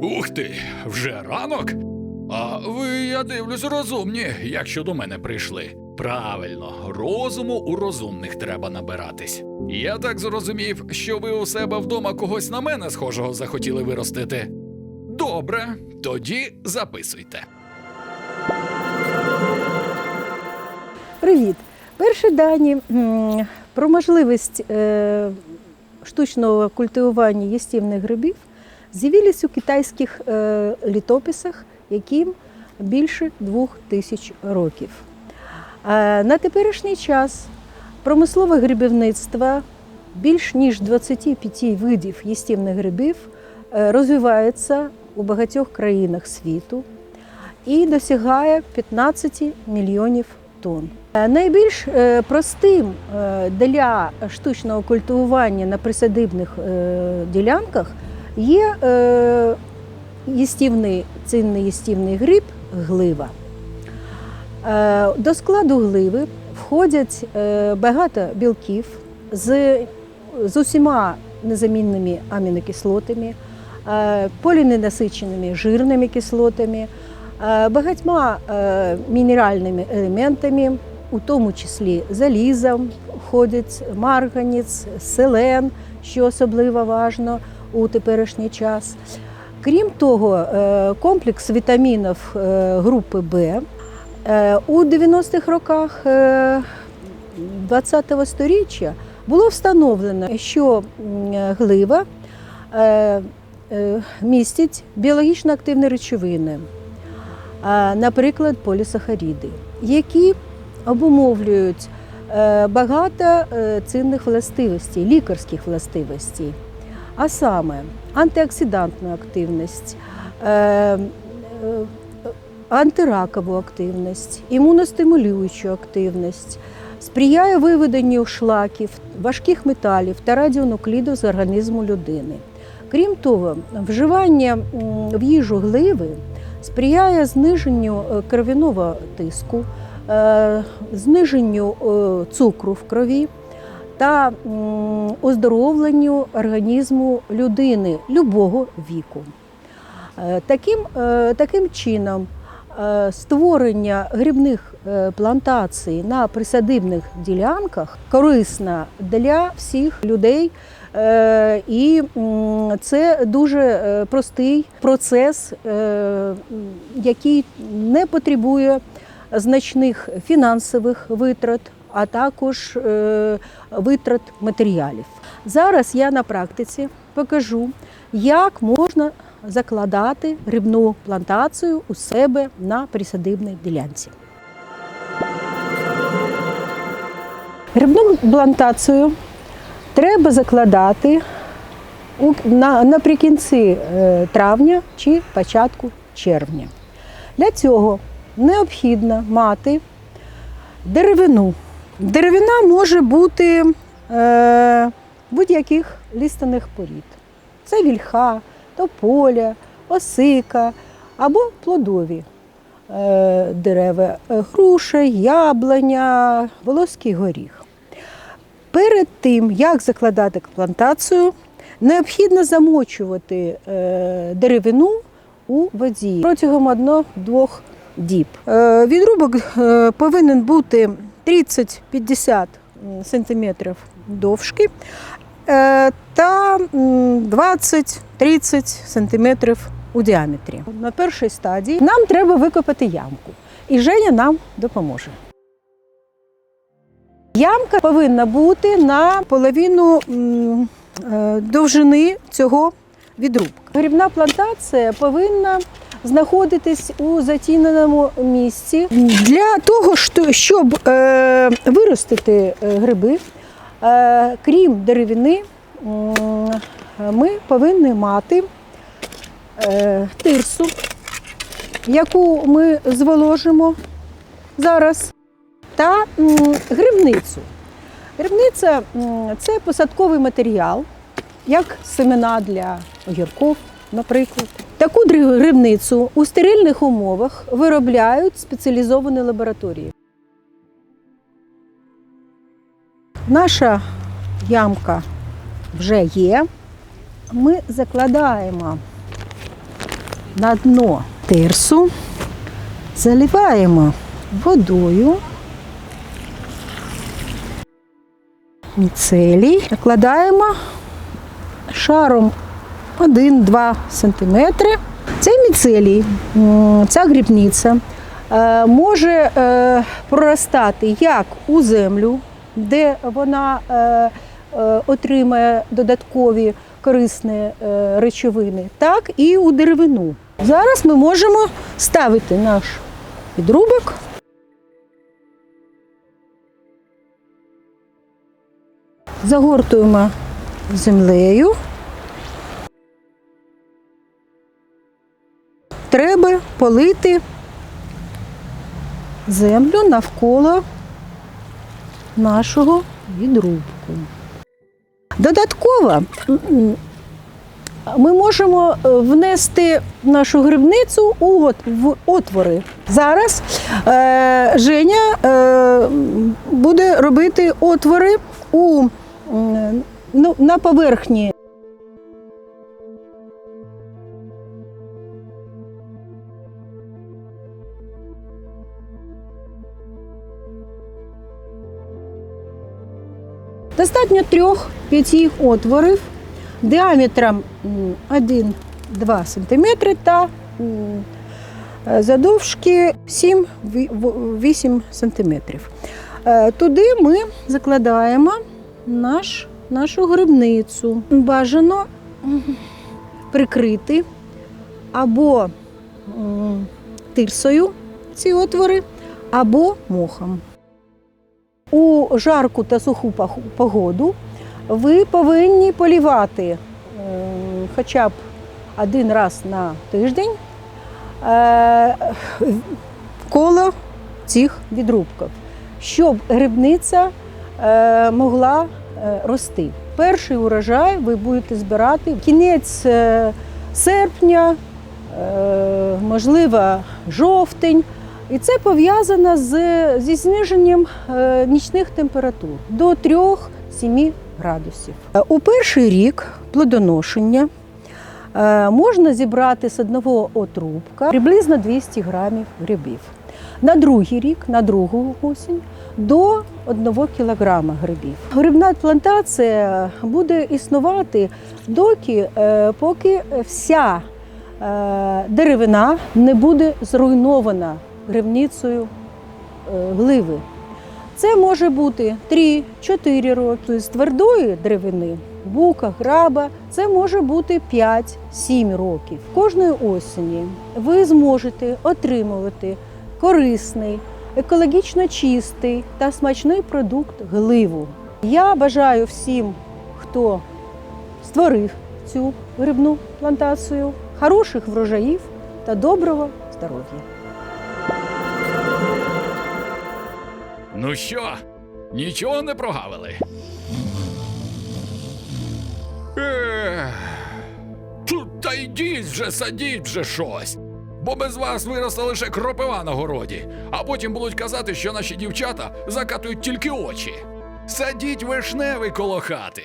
Ух ти, вже ранок? А ви, я дивлюсь, розумні, якщо до мене прийшли. Правильно, розуму у розумних треба набиратись. Я так зрозумів, що ви у себе вдома когось на мене схожого захотіли виростити. Добре, тоді записуйте. Привіт! Перші дані про можливість е, штучного культивування їстівних грибів з'явились у китайських е, літописах, яким більше двох тисяч років. Е, на теперішній час промислове грибівництво більш ніж 25 видів їстівних грибів е, розвивається у багатьох країнах світу і досягає 15 мільйонів тонн. Найбільш простим для штучного культивування на присадибних ділянках є е, їстівний, цінний їстівний гриб глива. Е, До складу гливи входять е, багато білків з, з усіма незамінними амінокислотами, е, поліненасиченими жирними кислотами, е, багатьма е, мінеральними елементами, у тому числі залізом, входить марганець, селен, що особливо важно у теперішній час. Крім того, е, комплекс вітамінів е, групи Б Е, У 90-х роках 20-го сторіччя було встановлено, що глива містить біологічно активні речовини, наприклад, полісахаріди, які обумовлюють багато цінних властивостей, лікарських властивостей, а саме антиоксидантну активність. е, е, антиракову активність, імуностимулюючу активність, сприяє виведенню шлаків, важких металів та радіонуклідів з організму людини. Крім того, вживання в їжу гливи сприяє зниженню е, кров'яного тиску, зниженню цукру в крові та оздоровленню організму людини любого віку. Е, Таким, е, таким чином, е, створення грибних плантацій на присадибних ділянках корисно для всіх людей. І це дуже простий процес, який не потребує значних фінансових витрат, а також е, витрат матеріалів. Зараз я на практиці покажу, як можна закладати грибну плантацію у себе на присадибній ділянці. Грибну плантацію треба закладати наприкінці е, травня чи початку червня. Для цього необхідно мати деревину. Деревина може бути е, будь-яких листаних порід. Це вільха, тополя, осика або плодові е, дерева, е, груша, яблуня, волоський горіх. Перед тим, як закладати плантацію, необхідно замочувати е, деревину у воді протягом одного-двох діб. Е, Відрубок е, повинен бути 30-50 см довжки е, та м, 20-30 см у діаметрі. На першій стадії нам треба викопати ямку, і Женя нам допоможе. Ямка повинна бути на половину е, довжини цього відрубка. Грибна плантація повинна знаходитись у затіненому місці. Для того, щоб е, виростити е, гриби, е, крім деревини, ми повинні мати тирсу, яку ми зволожимо зараз та грибницю. Грибниця це посадковий матеріал, як семена для огірків, наприклад. Таку грибницю у стерильних умовах виробляють спеціалізовані лабораторії. Наша ямка вже є. Ми закладаємо на дно тирсу, заливаємо водою. Міцелій накладаємо шаром 1-2 см. Цей міцелій, ця грібниця е, може е, проростати як у землю, де вона е, отримає додаткові корисні речовини, так і у деревину. Зараз ми можемо ставити наш підрубок. Загортуємо землею. Треба полити землю навколо нашого відрубку. Додатково ми можемо е, внести нашу грибницю у отвори. Зараз е, Женя е, буде робити отвори у, ну, на поверхні Достатньо трьох-п'яти отворів діаметром 1-2 см та е, задовжки 7-8 см. Е, Туди ми закладаємо наш, нашу грибницю. Бажано прикрити або тирсою ці отвори, або мохом. Жарку та суху погоду ви повинні полівати е, хоча б один раз на тиждень е, коло цих відрубків, щоб грибниця е, могла рости. Перший урожай ви будете збирати кінець серпня, можливо, жовтень. І це пов'язано з, зі зниженням е, нічних температур до 3-7 градусів. У перший рік плодоношення е, можна зібрати з одного отрубка приблизно 200 грамів грибів. На другий рік, на другу осінь, до 1 кілограма грибів. Грибна плантація буде існувати доки, е, поки вся деревина не буде зруйнована грибницею е, гливи. Це може бути 3-4 роки з твердої деревини, бука, граба. Це може бути 5-7 років. Кожної осені ви зможете отримувати корисний, екологічно чистий та смачний продукт гливу. Я бажаю всім, хто створив цю грибну плантацію, хороших врожаїв та доброго здоров'я. Ну що, нічого не прогавили? Тут та йдіть вже, садіть вже щось. Бо без вас виросла лише кропива на городі, а потім будуть казати, що наші дівчата закатують тільки очі. Садіть вишневий коло хати.